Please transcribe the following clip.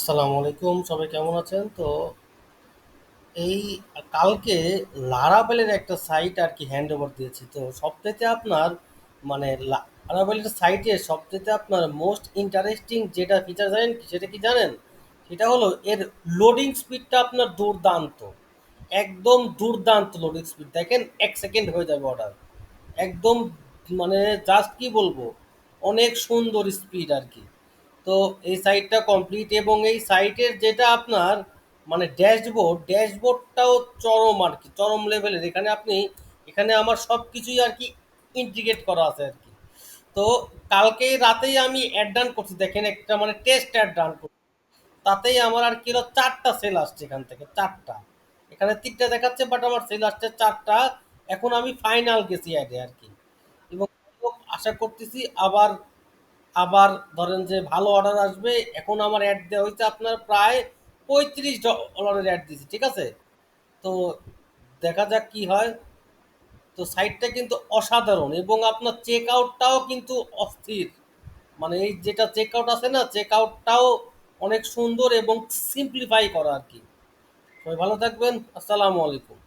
আসসালামু আলাইকুম, সবাই কেমন আছেন? তো এই কালকে লারাবেলের একটা সাইট আর কি হ্যান্ড ওভার দিয়েছি। তো সবথেকে আপনার মানে লারাভেলের সাইটে সবথেকে আপনার মোস্ট ইন্টারেস্টিং যেটা ফিচার জানেন সেটা কি জানেন? সেটা হলো এর লোডিং স্পিডটা আপনার দুর্দান্ত। একদম দুর্দান্ত লোডিং স্পিড দেখেন এক সেকেন্ড হয়ে যাবে অর্ডার একদম মানে জাস্ট কি বলব? অনেক সুন্দর স্পিড আর কি তো এই সাইটটা কমপ্লিট এবং এই সাইটের যেটা আপনার মানে ড্যাশবোর্ড ড্যাশবোর্ডটাও চরম আর কি, চরম লেভেলের এখানে আপনি, এখানে আমার সব কিছুই আর কি ইন্টিগ্রেট করা আছে আর কি। তো কালকে রাতেই আমি অ্যাড ডান করছি, দেখেন একটা মানে টেস্ট অ্যাড ডান করছি। তাতেই আমার আর কি হলো চারটা সেল আসছে এখান থেকে, চারটা। এখানে তিনটা দেখাচ্ছে বাট আমার সেল আসছে চারটা। এখন আমি ফাইনাল গেছি অ্যাডে আর কি। এবং আশা করতেছি আবার আবার ধরেন যে ভালো অর্ডার আসবে, এখন আমার অ্যাড দেওয়া হয়েছে আপনার প্রায় পঁয়ত্রিশ ডলারের অ্যাড দিয়েছি, ঠিক আছে? তো দেখা যাক কি হয়। তো সাইটটা কিন্তু অসাধারণ এবং আপনার চেক আউটটাও কিন্তু অস্থির। মানে এই যেটা চেক আউট আছে না চেক আউটটাও অনেক সুন্দর এবং সিম্পলিফাই করা আর কি। সবাই ভালো থাকবেন, আসসালামু আলাইকুম।